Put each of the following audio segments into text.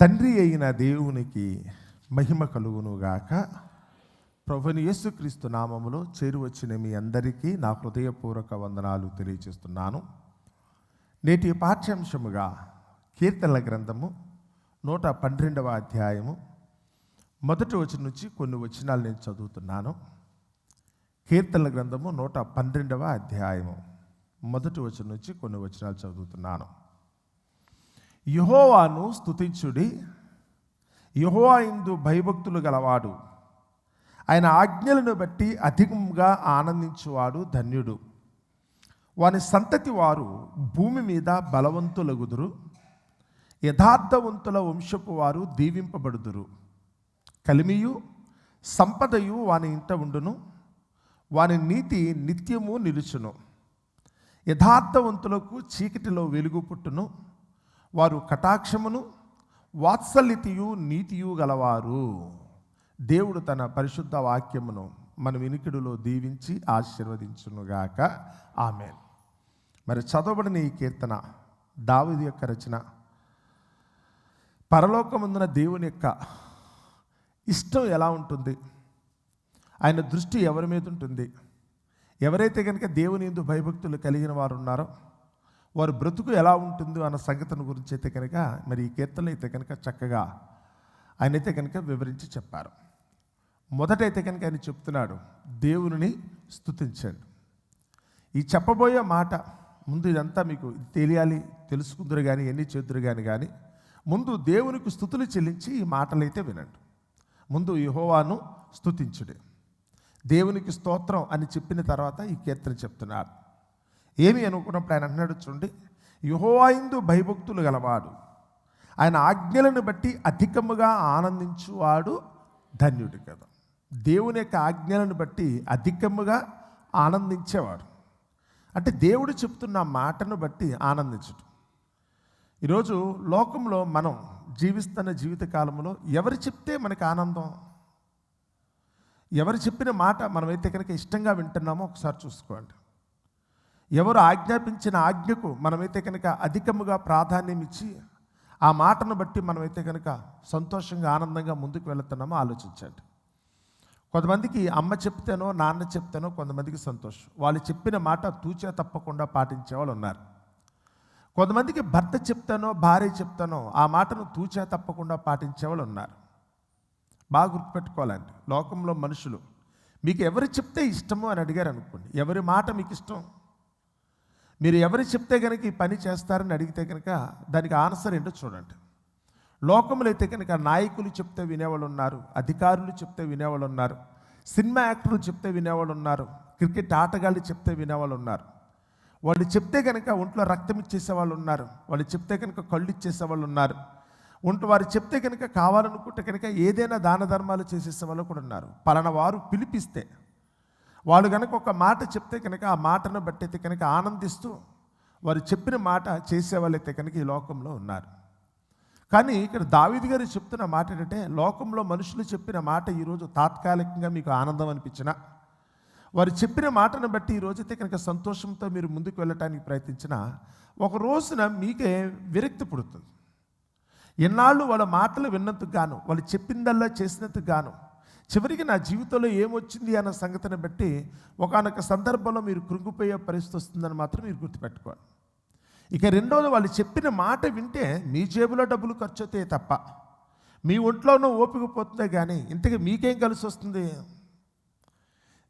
తండ్రి అయిన దేవునికి మహిమ కలుగునుగాక. ప్రభుని యేసుక్రీస్తు నామములో చేరువచ్చిన మీ అందరికీ నా హృదయపూర్వక వందనాలు తెలియజేస్తున్నాను. నేటి పాఠ్యాంశముగా కీర్తనల గ్రంథము నూట పన్నెండవ అధ్యాయము మొదటి వచ్చిన నుంచి కొన్ని వచనాలు నేను చదువుతున్నాను. కీర్తనల గ్రంథము నూట పన్నెండవ అధ్యాయము మొదటి వచ్చిన నుంచి కొన్ని వచనాలు చదువుతున్నాను. యహోవాను స్తుతించుడి. యహోవా ఇందు భయభక్తులు గలవాడు. ఆయన ఆజ్ఞలను బట్టి అధికంగా ఆనందించువాడు ధన్యుడు. వాని సంతతి వారు భూమి మీద బలవంతులగుదురు. యథార్థవంతుల వంశపు వారు దీవింపబడుదురు. కలిమియు సంపదయు వాని ఇంట ఉండును. వాని నీతి నిత్యము నిలుచును. యథార్థవంతులకు చీకటిలో వెలుగు పుట్టును. వారు కటాక్షమును వాత్సల్యతయు నీతియు గలవారు. దేవుడు తన పరిశుద్ధ వాక్యమును మన వినికిడిలో దీవించి ఆశీర్వదించునుగాక. ఆమె మరి చదవబడిన ఈ కీర్తన దావిది యొక్క రచన పరలోకముందున దేవుని యొక్క ఇష్టం ఎలా ఉంటుంది? ఆయన దృష్టి ఎవరి మీద ఉంటుంది? ఎవరైతే కనుక దేవుని ఎందు భయభక్తులు కలిగిన వారు ఉన్నారో వారి బ్రతుకు ఎలా ఉంటుందో అన్న సంగతిని గురించి అయితే కనుక మరి ఈ కీర్తనలు అయితే కనుక చక్కగా ఆయన అయితే కనుక వివరించి చెప్పారు. మొదటైతే కనుక ఆయన చెప్తున్నాడు దేవుని స్థుతించండి ఈ చెప్పబోయే మాట ముందు ఇదంతా మీకు తెలియాలి తెలుసుకుందరు కానీ ఎన్ని చేద్దరు కానీ కానీ ముందు దేవునికి స్థుతులు చెల్లించి ఈ మాటలైతే వినండి. ముందు యహోవాను స్తుతించుడే. దేవునికి స్తోత్రం అని చెప్పిన తర్వాత ఈ కీర్తన చెప్తున్నాడు. ఏమి అనుకున్నప్పుడు ఆయన అన్నాడు చూడండి. యహోవాయిందు భయభక్తులు గలవాడు. ఆయన ఆజ్ఞలను బట్టి అధికముగా ఆనందించువాడు ధన్యుడు కదా. దేవుని యొక్క ఆజ్ఞలను బట్టి అధికముగా ఆనందించేవాడు. అంటే దేవుడు చెప్తున్న మాటను బట్టి ఆనందించడం ఈరోజు లోకంలో మనం జీవిస్తున్న జీవిత కాలంలో ఎవరు చెప్తే మనకి ఆనందం? ఎవరు చెప్పిన మాట మనమైతే కనుక ఇష్టంగా వింటున్నామో ఒకసారి చూసుకోండి. ఎవరు ఆజ్ఞాపించిన ఆజ్ఞకు మనమైతే కనుక అధికముగా ప్రాధాన్యం ఇచ్చి ఆ మాటను బట్టి మనమైతే కనుక సంతోషంగా ఆనందంగా ముందుకు వెళుతున్నామో ఆలోచించండి. కొంతమందికి అమ్మ చెప్తేనో నాన్న చెప్తేనో కొంతమందికి సంతోషం. వాళ్ళు చెప్పిన మాట తూచా తప్పకుండా పాటించే వాళ్ళు ఉన్నారు. కొంతమందికి భర్త చెప్తానో భార్య చెప్తానో ఆ మాటను తూచా తప్పకుండా పాటించే వాళ్ళు ఉన్నారు. బాగా గుర్తుపెట్టుకోవాలండి. లోకంలో మనుషులు మీకు ఎవరు చెప్తే ఇష్టమో అని అడిగారు అనుకోండి ఎవరి మాట మీకు ఇష్టం? మీరు ఎవరు చెప్తే కనుక ఈ పని చేస్తారని అడిగితే కనుక దానికి ఆన్సర్ ఏంటో చూడండి. లోకంలో అయితే కనుక నాయకులు చెప్తే వినేవాళ్ళు ఉన్నారు అధికారులు చెప్తే వినేవాళ్ళు ఉన్నారు సినిమా యాక్టర్లు చెప్తే వినేవాళ్ళు ఉన్నారు క్రికెట్ ఆటగాళ్ళు చెప్తే వినేవాళ్ళు ఉన్నారు వాళ్ళు చెప్తే కనుక ఒంట్లో రక్తం ఇచ్చేసే వాళ్ళు ఉన్నారు వాళ్ళు చెప్తే కనుక కళ్ళు ఇచ్చేసే వాళ్ళు ఉన్నారు ఒంటి వారు చెప్తే కనుక కావాలనుకుంటే కనుక ఏదైనా దాన ధర్మాలు చేసేసే వాళ్ళు కూడా ఉన్నారు. పలానా వారు పిలిపిస్తే వాళ్ళు కనుక ఒక మాట చెప్తే కనుక ఆ మాటను బట్టి అయితే కనుక ఆనందిస్తూ వారు చెప్పిన మాట చేసేవాళ్ళైతే కనుక ఈ లోకంలో ఉన్నారు. కానీ ఇక్కడ దావిది గారు చెప్తున్న మాట ఏంటంటే లోకంలో మనుషులు చెప్పిన మాట ఈరోజు తాత్కాలికంగా మీకు ఆనందం అనిపించిన వారు చెప్పిన మాటను బట్టి ఈ రోజైతే కనుక సంతోషంతో మీరు ముందుకు వెళ్ళటానికి ప్రయత్నించిన ఒక రోజున మీకే విరక్తి పుడుతుంది. ఎన్నాళ్ళు వాళ్ళ మాటలు విన్నందుకు గాను వాళ్ళు చెప్పిందల్లా చేసినందుకు గాను చివరికి నా జీవితంలో ఏమొచ్చింది అన్న సంగతిని బట్టి ఒకనొక సందర్భంలో మీరు కృంగిపోయే పరిస్థితి వస్తుందని మాత్రం మీరు గుర్తుపెట్టుకోండి ఇక రెండోది వాళ్ళు చెప్పిన మాట వింటే మీ జేబులో డబ్బులు ఖర్చు అవుతాయి తప్ప మీ ఒంట్లోనూ ఓపిక పోతుందే కానీ ఇంతకీ మీకేం కలిసి వస్తుంది?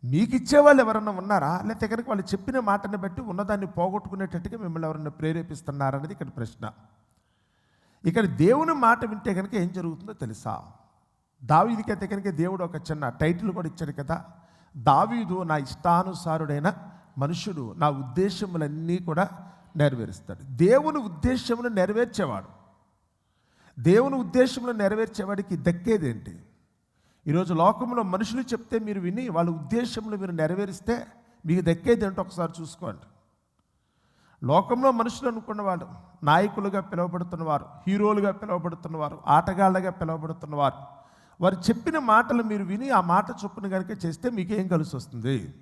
మీకు ఇచ్చేవాళ్ళు ఎవరన్నా ఉన్నారా? లేకపోతే కనుక వాళ్ళు చెప్పిన మాటని బట్టి ఉన్నదాన్ని పోగొట్టుకునేటట్టుగా మిమ్మల్ని ఎవరన్నా ప్రేరేపిస్తున్నారనేది ఇక్కడ ప్రశ్న. ఇక్కడ దేవుని మాట వింటే కనుక ఏం జరుగుతుందో తెలుసా? దావీదికి దగ్గరికి దేవుడు ఒక చిన్న టైటిల్ కూడా ఇచ్చాడు కదా. దావీదు నా ఇష్టానుసారుడైన మనుషుడు నా ఉద్దేశములన్నీ కూడా నెరవేరుస్తాడు. దేవుని ఉద్దేశమును నెరవేర్చేవాడు. దేవుని ఉద్దేశంలో నెరవేర్చేవాడికి దక్కేదేంటి ఈరోజు లోకంలో మనుషులు చెప్తే మీరు విని వాళ్ళ ఉద్దేశంలో మీరు నెరవేరిస్తే మీకు దక్కేది ఏంటో ఒకసారి చూసుకోండి. లోకంలో మనుషులు అనుకున్నవాడు నాయకులుగా పిలువబడుతున్నవారు హీరోలుగా పిలువబడుతున్నవారు ఆటగాళ్ళగా పిలువబడుతున్నవారు వారు చెప్పిన మాటలు మీరు విని ఆ మాట చొప్పున కనుక చేస్తే మీకేం కలిసి వస్తుంది?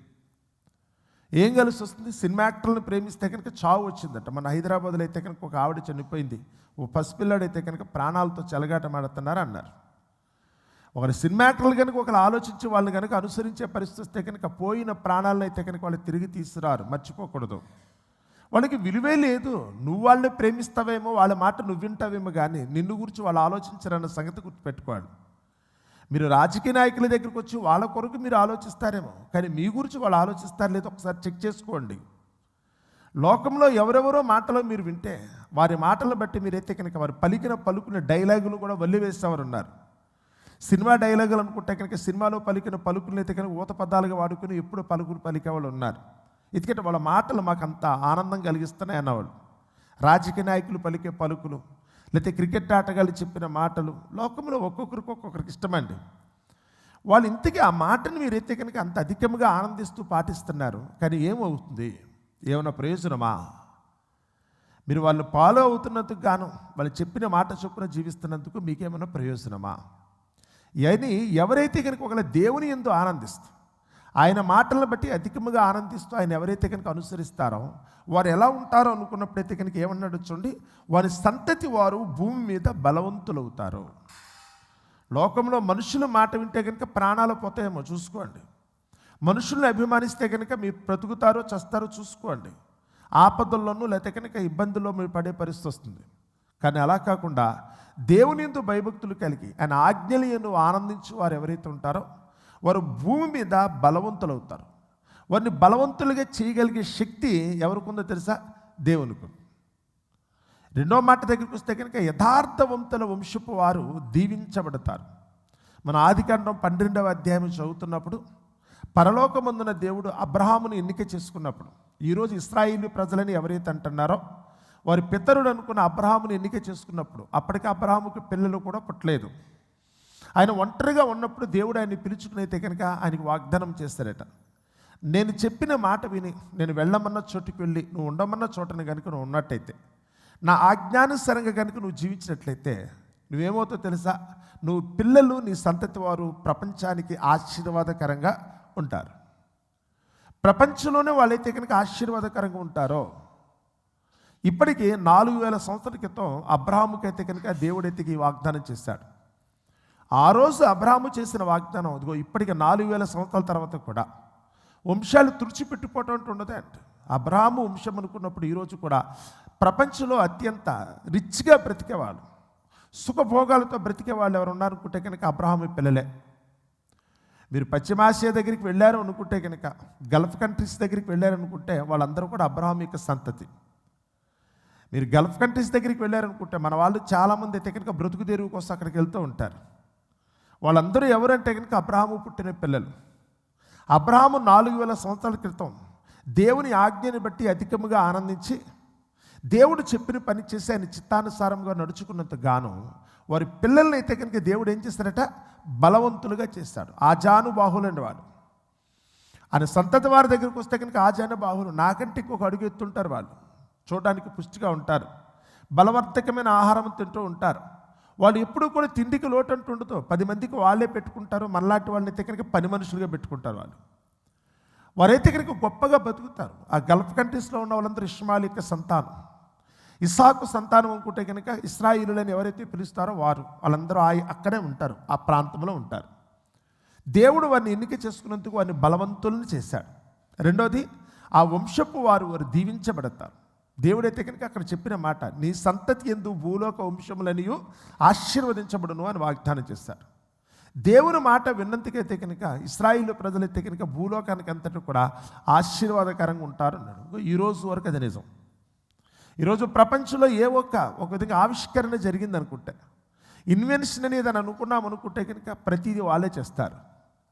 ఏం కలిసి వస్తుంది? సినిమా యాక్టర్లను ప్రేమిస్తే కనుక చావు వచ్చిందట. మన హైదరాబాద్లో అయితే కనుక ఒక ఆవిడ చనిపోయింది. ఓ పసిపిల్లాడు అయితే కనుక ప్రాణాలతో చెలగాటమాడుతున్నారు అన్నారు. ఒకరు సినిమా యాక్టర్లు కనుక ఒకరు ఆలోచించి వాళ్ళు కనుక అనుసరించే పరిస్థితి వస్తే కనుక పోయిన ప్రాణాలను అయితే కనుక వాళ్ళు తిరిగి తీసుకురారు. మర్చిపోకూడదు. వాళ్ళకి విలువే లేదు. నువ్వు వాళ్ళని ప్రేమిస్తావేమో వాళ్ళ మాట నువ్వు వింటావేమో కానీ నిన్ను గురించి వాళ్ళు ఆలోచించరన్న సంగతి గుర్తుపెట్టుకోవాలి. మీరు రాజకీయ నాయకుల దగ్గరికి వచ్చి వాళ్ళ కొరకు మీరు ఆలోచిస్తారేమో. కానీ మీ గురించి వాళ్ళు ఆలోచిస్తారు లేదో ఒకసారి చెక్ చేసుకోండి. లోకంలో ఎవరెవరో మాటలు మీరు వింటే వారి మాటలను బట్టి మీరైతే కనుక వారు పలికిన పలుకున్న డైలాగులు కూడా వల్లి వేసేవారు ఉన్నారు సినిమా డైలాగులు అనుకుంటే కనుక సినిమాలో పలికిన పలుకులు అయితే కనుక ఊత పదాలుగా వాడుకుని ఎప్పుడు పలుకులు పలికే వాళ్ళు ఉన్నారు. ఎందుకంటే వాళ్ళ మాటలు మాకు అంత ఆనందం కలిగిస్తున్నాయి అన్నవాళ్ళు. రాజకీయ నాయకులు పలికే పలుకులు లేకపోతే క్రికెట్ ఆటగాళ్ళు చెప్పిన మాటలు లోకంలో ఒక్కొక్కరికి ఒక్కొక్కరికి ఇష్టమండి. వాళ్ళు ఇంతకీ ఆ మాటను మీరైతే కనుక అంత అధికంగా ఆనందిస్తూ పాటిస్తున్నారు కానీ ఏమవుతుంది? ఏమైనా ప్రయోజనమా? మీరు వాళ్ళు ఫాలో అవుతున్నందుకు గాను వాళ్ళు చెప్పిన మాట చొప్పున జీవిస్తున్నందుకు మీకేమైనా ప్రయోజనమా? ఇవన్నీ ఎవరైతే కనుక ఒకవేళ దేవుని ఎందు ఆనందిస్తూ ఆయన మాటలను బట్టి అధికముగా ఆనందిస్తూ ఆయన ఎవరైతే కనుక అనుసరిస్తారో వారు ఎలా ఉంటారో అనుకున్నప్పుడైతే కనుక ఏమన్నాడు చూడండి. వారి సంతతి వారు భూమి మీద బలవంతులవుతారు. లోకంలో మనుషుల మాట వింటే కనుక ప్రాణాలు పోతాయేమో చూసుకోండి. మనుషుల్ని అభిమానిస్తే కనుక మీరు బ్రతుకుతారో చస్తారో చూసుకోండి. ఆపదల్లోనూ లేకపోతే కనుక ఇబ్బందుల్లో మీరు పడే పరిస్థితి వస్తుంది. కానీ అలా కాకుండా దేవుని ఎందు భయభక్తులు కలిగి ఆయన ఆజ్ఞలు ఎందు ఆనందించి వారు ఎవరైతే ఉంటారో వారు భూమి మీద బలవంతులవుతారు. వారిని బలవంతులుగా చేయగలిగే శక్తి ఎవరికి ఉందో తెలుసా? దేవునికి. రెండో మాట దగ్గరికి వస్తే కనుక యథార్థవంతుల వంశపు వారు దీవించబడతారు. మన ఆదికాండం పన్నెండవ అధ్యాయం చదువుతున్నప్పుడు పరలోకమందున దేవుడు అబ్రహామును ఎన్నిక చేసుకున్నప్పుడు ఈరోజు ఇస్రాయిలీ ప్రజలని ఎవరైతే అంటున్నారో వారి పితరుడు అనుకున్న అబ్రహామును ఎన్నిక చేసుకున్నప్పుడు అప్పటికే అబ్రహాముకి పిల్లలు కూడా పుట్టలేదు. ఆయన ఒంటరిగా ఉన్నప్పుడు దేవుడు ఆయన్ని పిలుచుకునైతే కనుక ఆయనకి వాగ్దానం చేస్తారట. నేను చెప్పిన మాట విని నేను వెళ్ళమన్న చోటుకి వెళ్ళి నువ్వు ఉండమన్న చోటని కనుక నువ్వు ఉన్నట్టయితే నా ఆజ్ఞానుసరంగా కనుక నువ్వు జీవించినట్లయితే నువ్వేమవుతావు తెలుసా? నువ్వు పిల్లలు నీ సంతతి వారు ప్రపంచానికి ఆశీర్వాదకరంగా ఉంటారు. ప్రపంచంలోనే వాళ్ళైతే కనుక ఆశీర్వాదకరంగా ఉంటారో? ఇప్పటికీ నాలుగు వేల సంవత్సరాల క్రితం అబ్రహాముకైతే కనుక దేవుడైతే ఈ వాగ్దానం చేశాడు. ఆ రోజు అబ్రహాము చేసిన వాగ్దానం అదిగో ఇప్పటికి నాలుగు వేల సంవత్సరాల తర్వాత కూడా వంశాలు తుడిచిపెట్టుకోవటం అంటూ ఉండదే అంట అబ్రహాము వంశం అనుకున్నప్పుడు ఈరోజు కూడా ప్రపంచంలో అత్యంత రిచ్గా బ్రతికేవాళ్ళు సుఖభోగాలతో బ్రతికే వాళ్ళు ఎవరు ఉన్నారనుకుంటే కనుక అబ్రహాము పిల్లలే. మీరు పశ్చిమాసియా దగ్గరికి వెళ్ళారు అనుకుంటే కనుక గల్ఫ్ కంట్రీస్ దగ్గరికి వెళ్ళారు అనుకుంటే వాళ్ళందరూ కూడా అబ్రహాం యొక్క సంతతి. మీరు గల్ఫ్ కంట్రీస్ దగ్గరికి వెళ్ళారనుకుంటే మన వాళ్ళు చాలామంది అయితే కనుక బ్రతుకు తెరువు కోసం అక్కడికి వెళ్తూ ఉంటారు. వాళ్ళందరూ ఎవరంటే కనుక అబ్రహాము పుట్టిన పిల్లలు. అబ్రహాము నాలుగు వేల సంవత్సరాల క్రితం దేవుని ఆజ్ఞని బట్టి అధికముగా ఆనందించి దేవుడు చెప్పిన పని చేసి ఆయన చిత్తానుసారంగా నడుచుకున్నంత గాను వారి పిల్లల్ని అయితే కనుక దేవుడు ఏం చేస్తాడట? బలవంతులుగా చేస్తాడు. ఆజానుబాహులండి వాడు ఆయన సంతతి వారి దగ్గరికి వస్తే కనుక ఆజాను బాహులు నాకంటే ఇంకొక అడుగు ఎత్తుంటారు వాళ్ళు. చూడడానికి పుష్టిగా ఉంటారు. బలవర్ధకమైన ఆహారం తింటూ ఉంటారు. వాళ్ళు ఎప్పుడు కూడా తిండికి లోటు అంటూ ఉండదు. పది మందికి వాళ్ళే పెట్టుకుంటారు. మనలాంటి వాళ్ళని అయితే కనుక పని మనుషులుగా పెట్టుకుంటారు వాళ్ళు. వారైతే కనుక గొప్పగా బతుకుతారు. ఆ గల్ఫ్ కంట్రీస్లో ఉన్న వాళ్ళందరూ ఇష్మాల్ యొక్క సంతానం. ఇసాకు సంతానం అనుకుంటే కనుక ఇస్రాయిలులని ఎవరైతే పిలుస్తారో వారు వాళ్ళందరూ ఆ అక్కడే ఉంటారు. ఆ ప్రాంతంలో ఉంటారు. దేవుడు వారిని ఎన్నిక చేసుకున్నందుకు వారిని బలవంతులను చేశాడు. రెండోది ఆ వంశపు వారు వారు దీవించబడతారు. దేవుడైతే కనుక అక్కడ చెప్పిన మాట నీ సంతతి ఎందు భూలోక వంశములనియు ఆశీర్వదించబడును అని వాగ్దానం చేశారు దేవుని మాట విన్నంతకైతే కనుక ఇస్రాయిల్ ప్రజలైతే కనుక భూలోకానికి అంతటి కూడా ఆశీర్వాదకరంగా ఉంటారు అన్నాడు. ఈరోజు వరకు అది నిజం. ఈరోజు ప్రపంచంలో ఏ ఒక్క ఒక విధంగా ఆవిష్కరణ జరిగింది అనుకుంటే ఇన్వెన్షన్ అనేది అని అనుకున్నాం అనుకుంటే కనుక ప్రతిదీ వాళ్ళే చేస్తారు.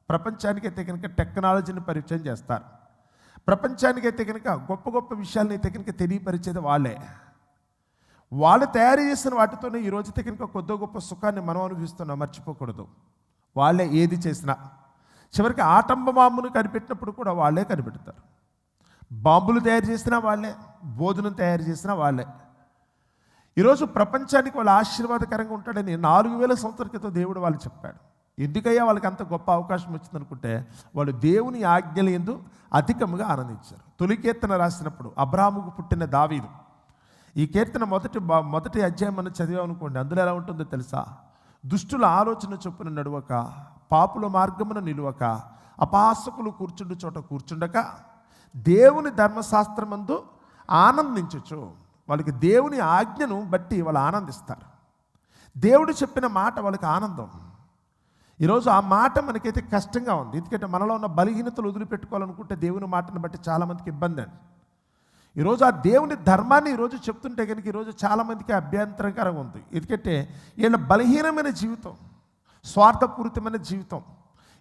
ప్రపంచానికి కనుక టెక్నాలజీని పరిచయం చేస్తారు. ప్రపంచానికి అయితే కనుక గొప్ప గొప్ప విషయాలని అయితే కనుక తెలియపరిచేది వాళ్ళే. వాళ్ళు తయారు చేసిన వాటితోనే ఈరోజు రోజు అయితే కనుక కొద్ది గొప్ప సుఖాన్ని మనం అనుభవిస్తున్నాం మర్చిపోకూడదు. వాళ్ళే ఏది చేసినా. చివరికి ఆటంబ బాంబును కనిపెట్టినప్పుడు కూడా వాళ్ళే కనిపెడతారు. బాంబులు తయారు చేసినా వాళ్ళే భోజనం తయారు చేసినా వాళ్ళే. ఈరోజు ప్రపంచానికి వాళ్ళు ఆశీర్వాదకరంగా ఉంటాడని నాలుగు వేల సంవత్సరాల క్రితం దేవుడు వాళ్ళు చెప్పాడు. ఎందుకయ్యా వాళ్ళకి అంత గొప్ప అవకాశం వచ్చిందనుకుంటే వాళ్ళు దేవుని ఆజ్ఞలు ఎందు అధికముగా ఆనందించారు. తొలి కీర్తన రాసినప్పుడు అబ్రాహముకు పుట్టిన దావీదు. ఈ కీర్తన మొదటి మొదటి అధ్యాయం మనం చదివామనుకోండి అందులో ఎలా ఉంటుందో తెలుసా? దుష్టుల ఆలోచన చొప్పున నడువక పాపుల మార్గమున నిలువక అపాసకులు కూర్చుండు చోట కూర్చుండక దేవుని ధర్మశాస్త్రమందు ఆనందించచ్చు వాళ్ళకి దేవుని ఆజ్ఞను బట్టి వాళ్ళు ఆనందిస్తారు. దేవుడు చెప్పిన మాట వాళ్ళకి ఆనందం. ఈరోజు ఆ మాట మనకైతే కష్టంగా ఉంది. ఎందుకంటే మనలో ఉన్న బలహీనతలు వదిలిపెట్టుకోవాలనుకుంటే దేవుని మాటను బట్టి చాలామందికి ఇబ్బంది అండి. ఈరోజు ఆ దేవుని ధర్మాన్ని ఈరోజు చెప్తుంటే కనుక ఈరోజు చాలామందికి అభ్యంతరకరంగా ఉంది. ఎందుకంటే వీళ్ళ బలహీనమైన జీవితం స్వార్థపూరితమైన జీవితం.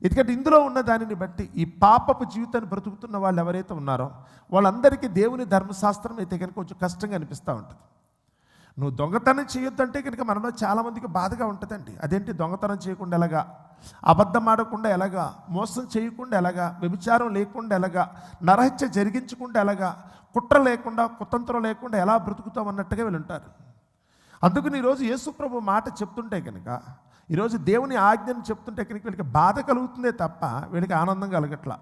ఎందుకంటే ఇందులో ఉన్న దానిని బట్టి ఈ పాపపు జీవితాన్ని బ్రతుకుతున్న వాళ్ళు ఎవరైతే ఉన్నారో వాళ్ళందరికీ దేవుని ధర్మశాస్త్రం అయితే కనుక కొంచెం కష్టంగా అనిపిస్తూ ఉంటుంది. నువ్వు దొంగతనం చేయొద్దంటే కనుక మనలో చాలామందికి బాధగా ఉంటుందండి. అదేంటి? దొంగతనం చేయకుండా ఎలాగా? అబద్ధం ఆడకుండా ఎలాగా? మోసం చేయకుండా ఎలాగా? వ్యభిచారం లేకుండా ఎలాగా? నరహత్య జరిగించకుండా ఎలాగా? కుట్ర లేకుండా కుతంత్రం లేకుండా ఎలా బ్రతుకుతాం అన్నట్టుగా వీళ్ళు ఉంటారు. అందుకని ఈరోజు యేసుప్రభు మాట చెప్తుంటే కనుక ఈరోజు దేవుని ఆజ్ఞను చెప్తుంటే కనుక వీళ్ళకి బాధ కలుగుతుందే తప్ప వీళ్ళకి ఆనందం కలగట్లా.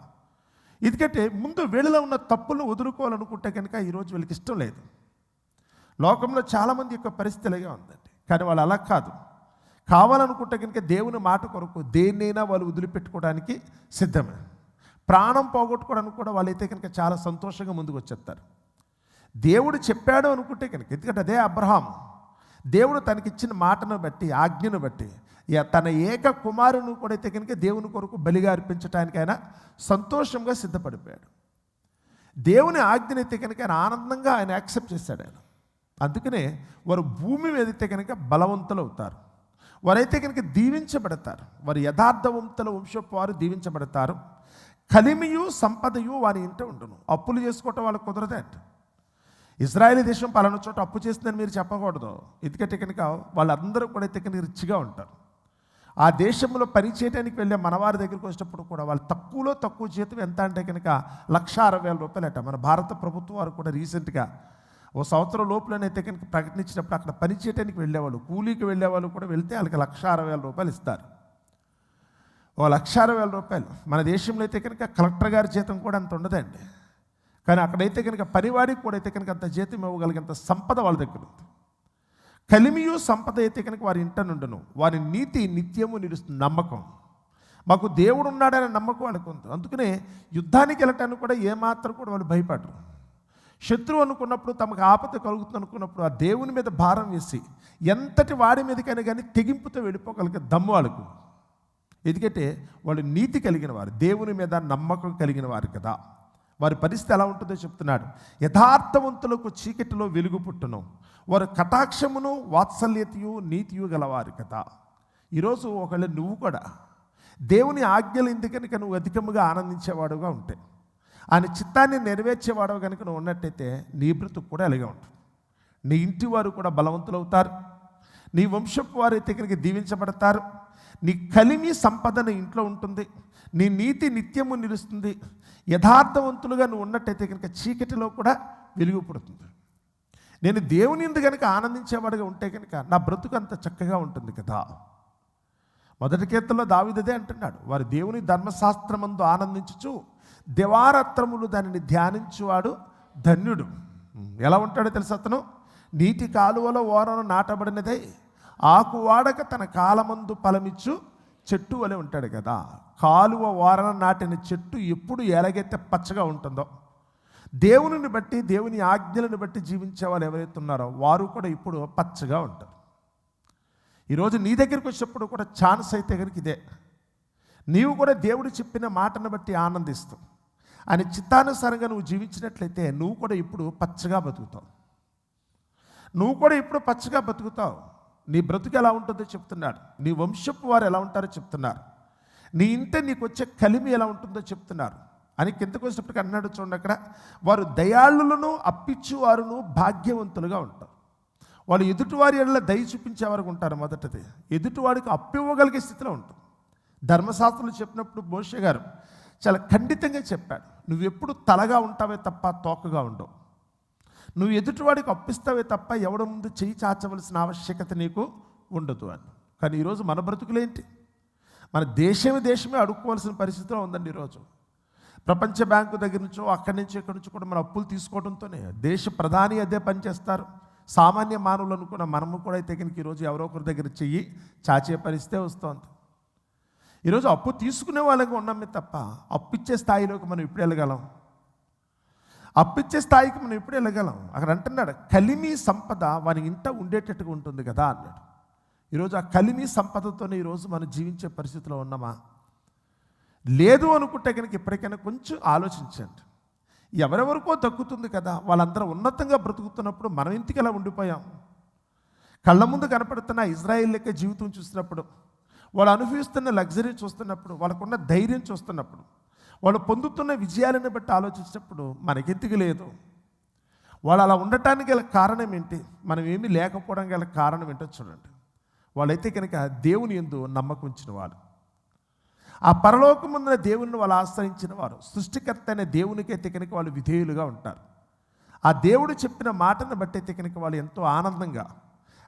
ఎందుకంటే ముందు వీళ్ళలో ఉన్న తప్పులను వదులుకోవాలనుకుంటే కనుక ఈరోజు వీళ్ళకి ఇష్టం లేదు. లోకంలో చాలామంది యొక్క పరిస్థితి ఉందండి. కానీ వాళ్ళు అలా కాదు. కావాలనుకుంటే కనుక దేవుని మాట కొరకు దేన్నైనా వాళ్ళు వదిలిపెట్టుకోవడానికి సిద్ధమే. ప్రాణం పోగొట్టుకోవడానికి కూడా వాళ్ళైతే కనుక చాలా సంతోషంగా ముందుకు వచ్చేస్తారు. దేవుడు చెప్పాడు అనుకుంటే కనుక ఎందుకంటే అదే అబ్రహాం. దేవుడు తనకిచ్చిన మాటను బట్టి ఆజ్ఞను బట్టి తన ఏక కుమారుని కూడా అయితే కనుక దేవుని కొరకు బలిగా అర్పించడానికి ఆయన సంతోషంగా సిద్ధపడిపోయాడు. దేవుని ఆజ్ఞనైతే కనుక ఆయన ఆనందంగా ఆయన యాక్సెప్ట్ చేశాడు ఆయన. అందుకనే వారు భూమి మీదైతే కనుక బలవంతులు అవుతారు వారైతే కనుక దీవించబడతారు. వారు యథార్థవంతుల వంశపు వారు దీవించబడతారు. కలిమియు సంపదయు వారి ఇంట ఉండును. అప్పులు చేసుకోవటం వాళ్ళకు కుదరదే అంట. దేశం పలానా చోట అప్పు చేస్తుందని మీరు చెప్పకూడదు. ఎందుకంటే కనుక వాళ్ళందరూ కూడా అయితే కనుక రిచ్గా ఉంటారు. ఆ దేశంలో పని చేయడానికి వెళ్ళే మనవారి దగ్గరికి వచ్చినప్పుడు కూడా వాళ్ళు తక్కువలో తక్కువ జీతం ఎంత అంటే కనుక లక్ష అరవై వేల రూపాయలట. మన భారత ప్రభుత్వం వారు కూడా రీసెంట్గా ఓ సంవత్సరం లోపలనైతే కనుక ప్రకటించినప్పుడు అక్కడ పని చేయడానికి వెళ్ళేవాళ్ళు కూలీకి వెళ్ళేవాళ్ళు కూడా వెళ్తే వాళ్ళకి లక్ష అరవై వేల రూపాయలు ఇస్తారు. ఓ లక్ష అరవై వేల రూపాయలు. మన దేశంలో అయితే కనుక కలెక్టర్ గారి జీతం కూడా అంత ఉండదండి. కానీ అక్కడైతే కనుక పనివాడికి కూడా అయితే కనుక అంత జీతం ఇవ్వగలిగేంత సంపద వాళ్ళ దగ్గర ఉంది. కలిమియు సంపద అయితే కనుక వారి ఇంట నుండును వారి నీతి నిత్యము నిలుస్తుంది నమ్మకం. మాకు దేవుడు ఉన్నాడనే నమ్మకం వాళ్ళకు అందుకనే యుద్ధానికి వెళ్ళటానికి కూడా ఏమాత్రం కూడా వాళ్ళు భయపడరు. శత్రువు అనుకున్నప్పుడు తమకు ఆపద కలుగుతుంది అనుకున్నప్పుడు ఆ దేవుని మీద భారం వేసి ఎంతటి వాడి మీదకైనా కానీ తెగింపుతో వెళ్ళిపోగలిగే దమ్ము వాళ్ళకు. ఎందుకంటే వాళ్ళు నీతి కలిగిన వారు దేవుని మీద నమ్మకం కలిగిన వారు కదా. వారి పరిస్థితి ఎలా ఉంటుందో చెప్తున్నాడు. యథార్థవంతులకు చీకటిలో వెలుగు పుట్టును. వారు కటాక్షమును వాత్సల్యతయు నీతియు గలవారు కదా. ఈరోజు ఒకళ్ళు నువ్వు కూడా దేవుని ఆజ్ఞలు ఎందుకని నువ్వు అధికముగా ఆనందించేవాడుగా ఉంటే. ఆయన చిత్తాన్ని నెరవేర్చేవాడు కనుక నువ్వు ఉన్నట్టయితే నీ బ్రతుకు కూడా అలాగే ఉంటుంది. నీ ఇంటి వారు కూడా బలవంతులు అవుతారు నీ వంశపు వారు అయితే దీవించబడతారు. నీ కలిమి సంపద నీ ఇంట్లో ఉంటుంది. నీ నీతి నిత్యము నిలుస్తుంది. యథార్థవంతులుగా నువ్వు ఉన్నట్టయితే కనుక చీకటిలో కూడా వెలుగు పుడుతుంది నేను దేవుని ఎందు కనుక ఆనందించేవాడుగా ఉంటే కనుక నా బ్రతుకు అంత చక్కగా ఉంటుంది కదా. మొదటి కీర్తనలో దావిదదే అంటున్నాడు. వారి దేవుని ధర్మశాస్త్రమందు ఆనందించుచు దివారత్రములు దానిని ధ్యానించువాడు ధన్యుడు. ఎలా ఉంటాడో తెలుసు అతను? నీటి కాలువలో ఓరను నాటబడినదే ఆకు వాడక తన కాలమందు ఫలమిచ్చు చెట్టు వలె ఉంటాడు కదా. కాలువ ఓరన నాటిన చెట్టు ఎప్పుడు ఎలాగైతే పచ్చగా ఉంటుందో దేవునిని బట్టి దేవుని ఆజ్ఞలను బట్టి జీవించే వాళ్ళు ఎవరైతే ఉన్నారో వారు కూడా ఇప్పుడు పచ్చగా ఉంటారు. ఈరోజు నీ దగ్గరికి వచ్చినప్పుడు కూడా ఛాన్స్ అయితే కనుక ఇదే. నీవు కూడా దేవుడు చెప్పిన మాటను బట్టి ఆనందిస్తూ ఆయన చిత్తానుసారంగా నువ్వు జీవించినట్లయితే నువ్వు కూడా ఇప్పుడు పచ్చగా బతుకుతావు. నువ్వు కూడా ఇప్పుడు పచ్చగా బతుకుతావు. నీ బ్రతుకు ఎలా ఉంటుందో చెప్తున్నాడు. నీ వంశపు వారు ఎలా ఉంటారో చెప్తున్నారు. నీ ఇంట నీకు వచ్చే కలిమి ఎలా ఉంటుందో చెప్తున్నారు. అని కిందకు వచ్చినప్పటికీ అన్నాడు చూడండి అక్కడ వారు దయాళులను అప్పిచ్చువారును భాగ్యవంతులుగా ఉంటారు. వాళ్ళు ఎదుటివారి ఎడల దయ చూపించేవారు ఉంటారు మొదటిది. ఎదుటివాడికి అప్పివ్వగలిగే స్థితిలో ఉంటారు. ధర్మశాస్త్రులు చెప్పినప్పుడు మోషే గారు చాలా ఖండితంగా చెప్పాడు నువ్వు ఎప్పుడు తలగా ఉంటావే తప్ప తోకగా ఉండవు. నువ్వు ఎదుటివాడికి అప్పిస్తావే తప్ప ఎవడ ముందు చేయి చాచవలసిన ఆవశ్యకత నీకు ఉండదు అని. కానీ ఈరోజు మన బ్రతుకులేంటి? మన దేశమే దేశమే అడుక్కోవాల్సిన పరిస్థితిలో ఉందండి ఈరోజు. ప్రపంచ బ్యాంకు దగ్గర నుంచో అక్కడి నుంచి ఇక్కడి నుంచి కూడా మన అప్పులు తీసుకోవడంతోనే దేశ ప్రధాని అదే పనిచేస్తారు సామాన్య మానవులు అనుకున్న మనము కూడా అయితే కనుక ఈరోజు ఎవరో ఒకరి దగ్గర చెయ్యి చాచే పరిస్థితే వస్తుంది. ఈరోజు అప్పు తీసుకునే వాళ్ళకి ఉన్నామే తప్ప అప్పు ఇచ్చే స్థాయిలోకి మనం ఎప్పుడు వెళ్ళగలం. అప్పిచ్చే స్థాయికి మనం ఎప్పుడు వెళ్ళగలం. అక్కడ అంటున్నాడు కలిమి సంపద వాని ఇంట ఉండేటట్టుగా ఉంటుంది కదా అన్నాడు. ఈరోజు ఆ కలిమి సంపదతోనే ఈరోజు మనం జీవించే పరిస్థితిలో ఉన్నామా? లేదు అనుకుంటే కనుక ఇప్పటికైనా కొంచెం ఆలోచించండి. ఎవరెవరికో తగ్గుతుంది కదా. వాళ్ళందరూ ఉన్నతంగా బ్రతుకుతున్నప్పుడు మనం ఇంటికి ఎలా ఉండిపోయాం? కళ్ళ ముందు కనపడుతున్న ఇజ్రాయిల్ లెక్క జీవితం చూసినప్పుడు వాళ్ళు అనుభవిస్తున్న లగ్జరీ చూస్తున్నప్పుడు వాళ్ళకున్న ధైర్యం చూస్తున్నప్పుడు వాళ్ళు పొందుతున్న విజయాలను బట్టి ఆలోచించినప్పుడు మనకెందుకు లేదు? వాళ్ళు అలా ఉండటానికి గల కారణం ఏంటి? మనం ఏమీ లేకపోవడం గల కారణం ఏంటో చూడండి. వాళ్ళైతే కనుక దేవుని ఎందు నమ్మకం ఉంచిన వారు. ఆ పరలోకముందున దేవుని వాళ్ళు ఆశ్రయించిన వారు. సృష్టికర్త అనే దేవునికి అయితే కనుక వాళ్ళు విధేయులుగా ఉంటారు. ఆ దేవుడు చెప్పిన మాటను బట్టి అయితే కనుక వాళ్ళు ఎంతో ఆనందంగా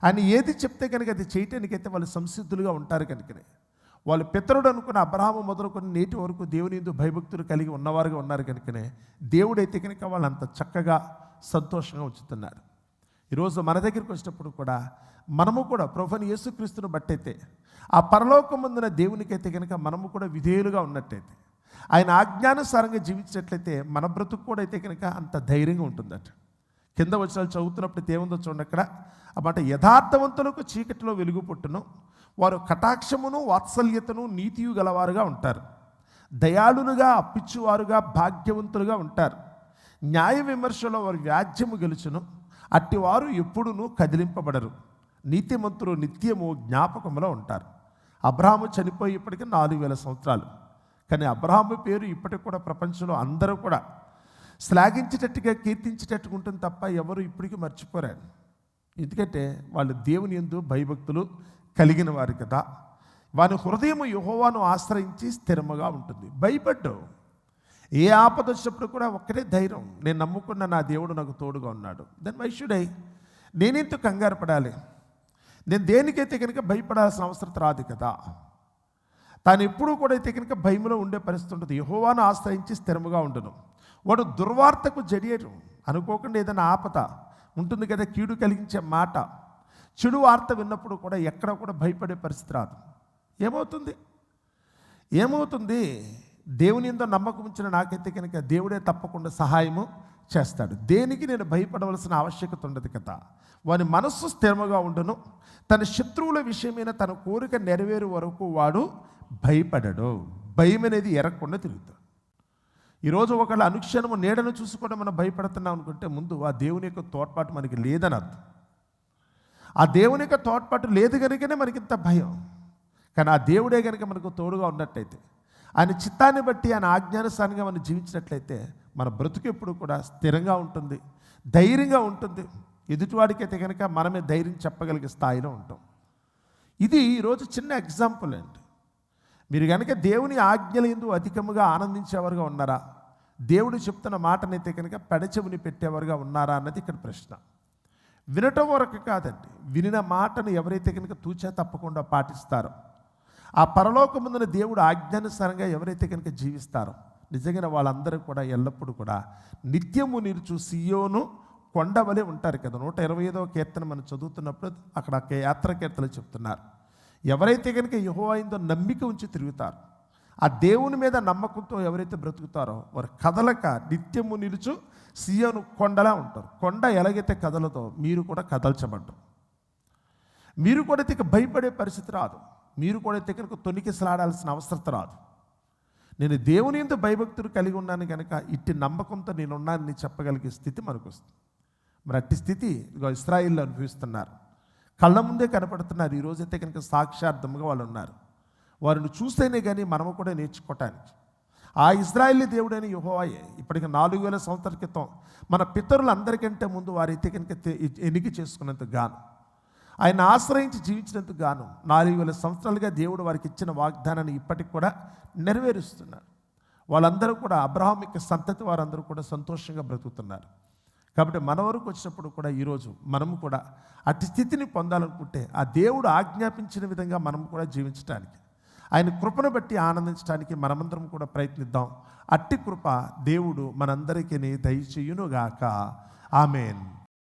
ఆయన ఏది చెప్తే కనుక అది చేయటానికైతే వాళ్ళు సంసిద్ధులుగా ఉంటారు కనుకనే. వాళ్ళు పితరుడు అనుకున్న అబ్రహాము మొదలుకొని నేటి వరకు దేవుని ఎందు భయభక్తులు కలిగి ఉన్నవారుగా ఉన్నారు కనుకనే దేవుడైతే కనుక వాళ్ళు అంత చక్కగా సంతోషంగా ఉంచుతున్నారు. ఈరోజు మన దగ్గరికి వచ్చినప్పుడు కూడా మనము కూడా ప్రభుని యేసుక్రీస్తును బట్టయితే ఆ పరలోకమందున దేవునికైతే కనుక మనము కూడా విధేయులుగా ఉన్నట్టయితే ఆయన ఆజ్ఞానుసారంగా జీవించినట్లయితే మన బ్రతుకు కూడా అయితే కనుక అంత ధైర్యంగా ఉంటుందట. కింద వచ్చిన చదువుతున్నప్పుడు ఏముందో చూడండి అక్కడ. ఆ మాట యథార్థవంతులకు చీకటిలో వెలుగు పుట్టును. వారు కటాక్షమును వాత్సల్యతను నీతియు గలవారుగా ఉంటారు. దయాళులుగా అప్పిచ్చువారుగా భాగ్యవంతులుగా ఉంటారు. న్యాయ విమర్శలో వారు వ్యాజ్యము గెలుచును. అట్టివారు ఎప్పుడునూ కదిలింపబడరు. నీతిమంతులు నిత్యము జ్ఞాపకంలో ఉంటారు. అబ్రహాము చనిపోయి ఇప్పటికీ నాలుగు వేల సంవత్సరాలు. కానీ అబ్రహాము పేరు ఇప్పటికి కూడా ప్రపంచంలో అందరూ కూడా శ్లాఘించేటట్టుగా కీర్తించేటట్టుగా ఉంటుంది తప్ప ఎవరు ఇప్పటికీ మర్చిపోరారు. ఎందుకంటే వాళ్ళు దేవుని ఎందు భయభక్తులు కలిగిన వారు కదా. వాని హృదయం యహోవాను ఆశ్రయించి స్థిరముగా ఉంటుంది. భయపడ్డు ఏ ఆపద వచ్చినప్పుడు కూడా ఒక్కటే ధైర్యం. నేను నమ్ముకున్న నా దేవుడు నాకు తోడుగా ఉన్నాడు. దెన్ వైశ్యుడై నేనెందుకు కంగారు పడాలి? నేను దేనికైతే కనుక భయపడాల్సిన అవసరం రాదు కదా. తాను ఎప్పుడూ కూడా అయితే కనుక భయంలో ఉండే పరిస్థితి ఉంటుంది. యహోవాను ఆశ్రయించి స్థిరముగా ఉండను. వాడు దుర్వార్తకు జడియడు. అనుకోకుండా ఏదైనా ఆపద ఉంటుంది కదా కీడు కలిగించే మాట. చెడు వార్త విన్నప్పుడు కూడా ఎక్కడ కూడా భయపడే పరిస్థితి రాదు. ఏమవుతుంది? ఏమవుతుంది? దేవుని ఎంతో నమ్మకం ఉంచిన నాకైతే కనుక దేవుడే తప్పకుండా సహాయము చేస్తాడు. దేనికి నేను భయపడవలసిన ఆవశ్యకత ఉండదు కదా. వాని మనస్సు స్థిరముగా ఉండను. తన శత్రువుల విషయమైన తన కోరిక నెరవేరు వరకు వాడు భయపడడు. భయం అనేది ఎరగకుండా తిరుగుతాడు. ఈరోజు ఒకళ్ళ అనుక్షణము నీడను చూసుకోవడం మనం భయపడుతున్నాం అనుకుంటే ముందు ఆ దేవుని యొక్క తోడ్పాటు మనకి లేదని అర్థం. ఆ దేవుని యొక్క తోడ్పాటు లేదు కనుకనే మనకి ఇంత భయం. కానీ ఆ దేవుడే కనుక మనకు తోడుగా ఉన్నట్టయితే ఆయన చిత్తాన్ని బట్టి ఆయన ఆజ్ఞానుసారంగా మనం జీవించినట్లయితే మన బ్రతుకు ఎప్పుడు కూడా స్థిరంగా ఉంటుంది ధైర్యంగా ఉంటుంది. ఎదుటివాడికైతే కనుక మనమే ధైర్యం చెప్పగలిగే స్థాయిలో ఉంటాం. ఇది ఈరోజు చిన్న ఎగ్జాంపుల్ అండి. మీరు కనుక దేవుని ఆజ్ఞల ఎందు అధికముగా ఆనందించేవారుగా ఉన్నారా? దేవుడు చెప్తున్న మాటనైతే కనుక పెడచెవిని పెట్టేవారుగా ఉన్నారా అన్నది ఇక్కడ ప్రశ్న. వినటం వరకు కాదండి వినిన మాటను ఎవరైతే కనుక తూచా తప్పకుండా పాటిస్తారో ఆ పరలోకముందున దేవుడు ఆజ్ఞానుసారంగా ఎవరైతే కనుక జీవిస్తారో నిజంగా వాళ్ళందరూ కూడా ఎల్లప్పుడూ కూడా నిత్యము నిలుచు సియోను కొండవలే ఉంటారు కదా. నూట ఇరవై ఐదవ కీర్తన మనం చదువుతున్నప్పుడు అక్కడ యాత్ర కీర్తనలు చెప్తున్నారు. ఎవరైతే కనుక యుహో అయిందో నమ్మిక ఉంచి తిరుగుతారు ఆ దేవుని మీద నమ్మకంతో ఎవరైతే బ్రతుకుతారో వారు కదలక నిత్యము నిలుచు సీయను కొండలా ఉంటారు. కొండ ఎలాగైతే కదలతో మీరు కూడా కదల్చబడ్డారు మీరు కూడా ఇక భయపడే పరిస్థితి రాదు. మీరు కూడా ఇక్కడికి తొనికిసలాడాల్సిన అవసరం రాదు. నేను దేవుని ఎందు భయభక్తులు కలిగి ఉన్నాను కనుక ఇట్టి నమ్మకంతో నేను ఉన్నానని చెప్పగలిగే స్థితి మనకు వస్తుంది మరి అట్టి స్థితి ఇస్రాయిల్లో అనుభవిస్తున్నారు. కళ్ళ ముందే కనపడుతున్నారు. ఈరోజైతే కనుక సాక్షార్థంగా వాళ్ళు ఉన్నారు. వారిని చూస్తేనే కానీ మనము కూడా నేర్చుకోవటానికి ఆ ఇజ్రాయిలీ దేవుడైన యుహోవాయే ఇప్పటికి నాలుగు వేల సంవత్సరాల క్రితం మన పితరులందరికంటే ముందు వారైతే కనుక ఎన్నిక చేసుకున్నందుకు గాను. ఆయన ఆశ్రయించి జీవించినందుకు గాను నాలుగు వేల సంవత్సరాలుగా దేవుడు వారికి ఇచ్చిన వాగ్దానాన్ని ఇప్పటికి కూడా నెరవేరుస్తున్నారు. వాళ్ళందరూ కూడా అబ్రహాం యొక్క సంతతి వారందరూ కూడా సంతోషంగా బ్రతుకుతున్నారు. కాబట్టి మన వరకు వచ్చినప్పుడు కూడా ఈరోజు మనము కూడా అట్టి స్థితిని పొందాలనుకుంటే ఆ దేవుడు ఆజ్ఞాపించిన విధంగా మనం కూడా జీవించడానికి ఆయన కృపను బట్టి ఆనందించడానికి మనమందరం కూడా ప్రయత్నిద్దాం. అట్టి కృప దేవుడు మనందరికీ దయచేయునుగాక. ఆమెన్.